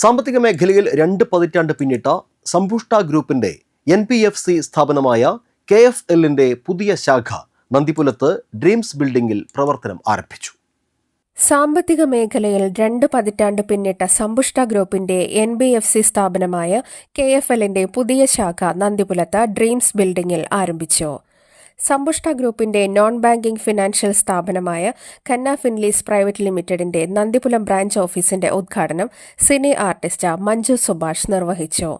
സാമ്പത്തിക മേഖലയിൽ രണ്ട് പതിറ്റാണ്ട് പിന്നിട്ട സമ്പുഷ്ട ഗ്രൂപ്പിന്റെ എൻ പി എഫ് സി സ്ഥാപനമായ കെ എഫ് എല്ലിന്റെ പുതിയ ശാഖ നന്ദിപുലത്ത് ഡ്രീംസ് ബിൽഡിംഗിൽ പ്രവർത്തനം ആരംഭിച്ചു. സാമ്പത്തിക മേഖലയിൽ രണ്ട് പതിറ്റാണ്ട് പിന്നിട്ട സമ്പുഷ്ട ഗ്രൂപ്പിന്റെ എൻ ബി എഫ് സി സ്ഥാപനമായ കെ എഫ് എല്ലിന്റെ പുതിയ ശാഖ നന്ദിപുലത്ത് ഡ്രീംസ് ബിൽഡിംഗിൽ ആരംഭിച്ചു. സമ്പുഷ്ട ഗ്രൂപ്പിന്റെ നോൺ ബാങ്കിംഗ് ഫിനാൻഷ്യൽ സ്ഥാപനമായ ഖന്ന ഫിൻലീസ് പ്രൈവറ്റ് ലിമിറ്റഡിന്റെ നന്ദിപുലം ബ്രാഞ്ച് ഓഫീസിന്റെ ഉദ്ഘാടനം സിനി ആർട്ടിസ്റ്റ് മഞ്ജു സുഭാഷ് നിർവഹിച്ചു.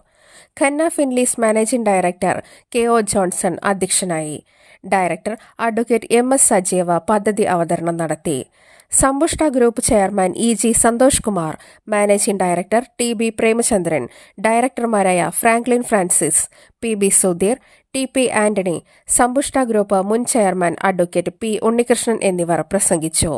Khanna Finlease managing director K O Johnson അധ്യക്ഷനായി. Director advocate M S Sajeeva പദ്ധതി അവതരണം നടത്തി. Sampushta group chairman E G Santhosh Kumar managing director T B Premachandran ഡയറക്ടർമാരായ Franklin Francis P B Sudheer T P Antony Sampushta group മുൻ chairman advocate P Unnikrishnan എന്നിവർ പ്രസംഗിച്ചു.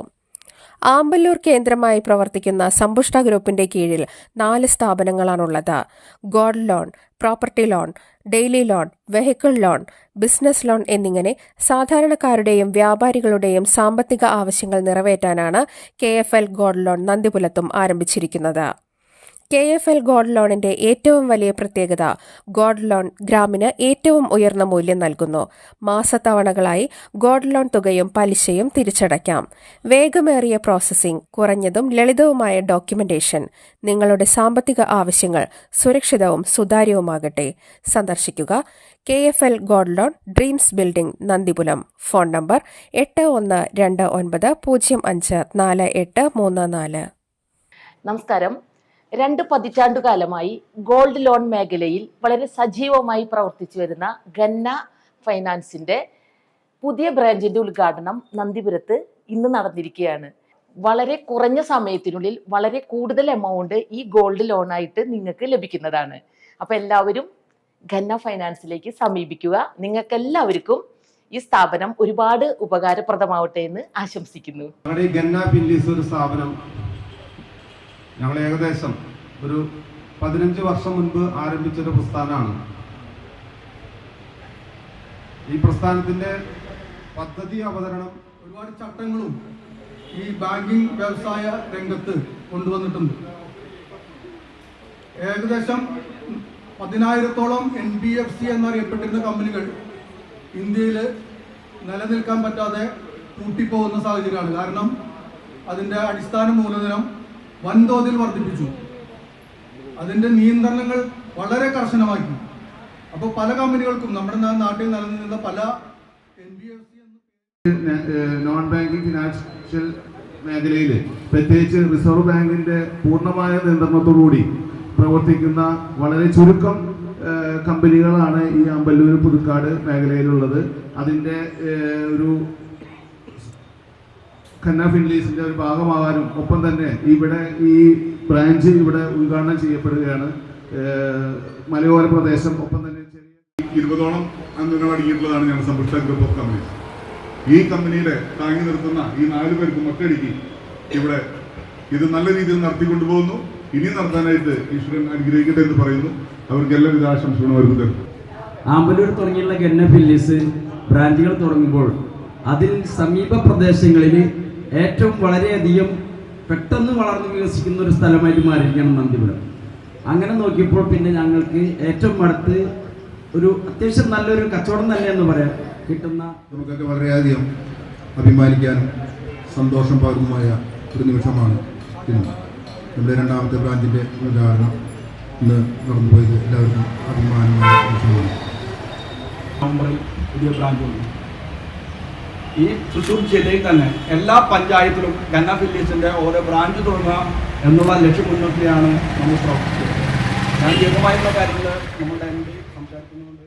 ആമ്പല്ലൂർ കേന്ദ്രമായി പ്രവർത്തിക്കുന്ന സമ്പുഷ്ട ഗ്രൂപ്പിന്റെ കീഴിൽ നാല് സ്ഥാപനങ്ങളാണുള്ളത്. Gold loan property loan daily loan vehicle loan business loan എന്നിങ്ങനെ സാധാരണക്കാരുടെയും വ്യാപാരികളുടെയും സാമ്പത്തിക ആവശ്യങ്ങൾ നിറവേറ്റാനാണ് K F L gold loan നന്ദിപുലത്തും ആരംഭിച്ചിരിക്കുന്നത്. കെ എഫ് എൽ ഗോൾഡ് ലോണിന്റെ ഏറ്റവും വലിയ പ്രത്യേകത ഗോൾഡ് ലോൺ ഗ്രാമിന് ഏറ്റവും ഉയർന്ന മൂല്യം നൽകുന്നു. മാസത്തവണകളായി ഗോൾഡ് ലോൺ തുകയും പലിശയും തിരിച്ചടയ്ക്കാം. വേഗമേറിയ പ്രോസസ്സിംഗ് കുറഞ്ഞതും ലളിതവുമായ ഡോക്യുമെന്റേഷൻ നിങ്ങളുടെ സാമ്പത്തിക ആവശ്യങ്ങൾ സുരക്ഷിതവും സുതാര്യവുമാകട്ടെ. സന്ദർശിക്കുക K F L gold loan dreams building Nandipulam phone number എട്ട് ഒന്ന് രണ്ട് ഒൻപത് പൂജ്യം അഞ്ച് നാല് എട്ട് മൂന്ന് നാല്. നമസ്കാരം. രണ്ട് പതിറ്റാണ്ടുകാലമായി ഗോൾഡ് ലോൺ മേഖലയിൽ വളരെ സജീവമായി പ്രവർത്തിച്ചു വരുന്ന ഗന്ന ഫൈനാൻസിന്റെ പുതിയ ബ്രാഞ്ചിന്റെ ഉദ്ഘാടനം നന്ദിപുരത്ത് ഇന്ന് നടന്നിരിക്കുകയാണ്. വളരെ കുറഞ്ഞ സമയത്തിനുള്ളിൽ വളരെ കൂടുതൽ എമൗണ്ട് ഈ ഗോൾഡ് ലോണായിട്ട് നിങ്ങൾക്ക് ലഭിക്കുന്നതാണ്. അപ്പൊ എല്ലാവരും ഖന്ന ഫൈനാൻസിലേക്ക് സമീപിക്കുക. നിങ്ങൾക്ക് എല്ലാവർക്കും ഈ സ്ഥാപനം ഒരുപാട് ഉപകാരപ്രദമാവട്ടെ എന്ന് ആശംസിക്കുന്നു. ഒരു സ്ഥാപനം ഞങ്ങൾ ഏകദേശം ഒരു പതിനഞ്ച് വർഷം മുൻപ് ആരംഭിച്ചൊരു പ്രസ്ഥാനമാണ്. ഈ പ്രസ്ഥാനത്തിന്റെ പദ്ധതി അവതരണം ഒരുപാട് ചട്ടങ്ങളും ഈ ബാങ്കിങ് വ്യവസായ രംഗത്ത് കൊണ്ടുവന്നിട്ടുണ്ട്. ഏകദേശം പതിനായിരത്തോളം എൻ ബി എഫ് സി എന്നറിയപ്പെട്ടിരുന്ന കമ്പനികൾ ഇന്ത്യയിൽ നിലനിൽക്കാൻ പറ്റാതെ പൂട്ടിപ്പോകുന്ന സാഹചര്യമാണ്. കാരണം അതിന്റെ അടിസ്ഥാന മൂലധനം വൻതോതിൽ വർദ്ധിപ്പിച്ചു. അതിന്റെ നിയന്ത്രണങ്ങൾ വളരെ കർശനമാക്കി. അപ്പോൾ പല കമ്പനികൾക്കും നമ്മുടെ നാട്ടിൽ നിലനിന്ന പല N B F C non banking financial മേഖലയിൽ പ്രത്യേകിച്ച് റിസർവ് ബാങ്കിന്റെ പൂർണമായ നിയന്ത്രണത്തോടുകൂടി പ്രവർത്തിക്കുന്ന വളരെ ചുരുക്കം കമ്പനികളാണ് ഈ അമ്പല്ലൂർ പുതുക്കാട് മേഖലയിലുള്ളത്. അതിന്റെ ഒരു ഖന്ന ഫിൻലീസിന്റെ ഒരു ഭാഗമാകാനും ഒപ്പം തന്നെ ഇവിടെ ഈ ബ്രാഞ്ച് ഇവിടെ ഉദ്ഘാടനം ചെയ്യപ്പെടുകയാണ്. മലയോര പ്രദേശം ഒപ്പം തന്നെ ഇരുപതോളം അംഗങ്ങൾ അടങ്ങിയിട്ടുള്ളതാണ് ഞങ്ങൾ സമ്പുഷ്ട ഗ്രൂപ്പ് ഓഫ് കമ്പനീസ് ഈ കമ്പനിയുടെ താങ്ങി നിർത്തുന്ന ഈ നാല് പേർക്കും ഒറ്റയടിക്ക് ഇവിടെ ഇത് നല്ല രീതിയിൽ നടത്തിക്കൊണ്ടുപോകുന്നു. ഇനി നടത്താനായിട്ട് ഈശ്വരൻ അനുഗ്രഹിക്കട്ടെ എന്ന് പറയുന്നു. അവർക്ക് എല്ലാവിധ ആശംസകളും അവർക്ക് തരും ആമ്പലൂർ തുടങ്ങിയുള്ള ഗന്ന ഫില്ലിസ് ബ്രാഞ്ചുകൾ തുടങ്ങുമ്പോൾ അതിൽ സമീപ പ്രദേശങ്ങളിൽ ഏറ്റവും വളരെയധികം പെട്ടെന്ന് വളർന്നു വികസിക്കുന്ന ഒരു സ്ഥലമായിട്ട് മാറിയിരിക്കുകയാണ് നന്ദിപുരം. അങ്ങനെ നോക്കിയപ്പോൾ പിന്നെ ഞങ്ങൾക്ക് ഏറ്റവും അടുത്ത് ഒരു അത്യാവശ്യം നല്ലൊരു കച്ചവടം തന്നെ എന്ന് പറയാം. കിട്ടുന്ന നമുക്കൊക്കെ വളരെയധികം അഭിമാനിക്കാനും സന്തോഷം പകരുന്നതുമായ ഒരു നിമിഷമാണ് ഇന്ന്. നമ്മുടെ രണ്ടാമത്തെ ബ്രാഞ്ചിന്റെ ഉദാഹരണം ഇന്ന് നടന്നുപോയത് എല്ലാവർക്കും അഭിമാനമായ നിമിഷമാണ്. പുതിയ ബ്രാഞ്ച് ഈ തൃശ്ശൂർ ജില്ലയിൽ തന്നെ എല്ലാ പഞ്ചായത്തിലും ഗന്ന ഫില്ലീസിന്റെ ഓരോ ബ്രാഞ്ച് തുടങ്ങുക എന്നുള്ള ലക്ഷ്യം മുന്നോട്ടിയാണ് നമ്മൾ പ്രവർത്തിച്ചത് ഞാൻ ദീർഘമായുള്ള കാര്യങ്ങൾ നമ്മുടെ എം ഡി സംസാരിക്കുന്നുണ്ട്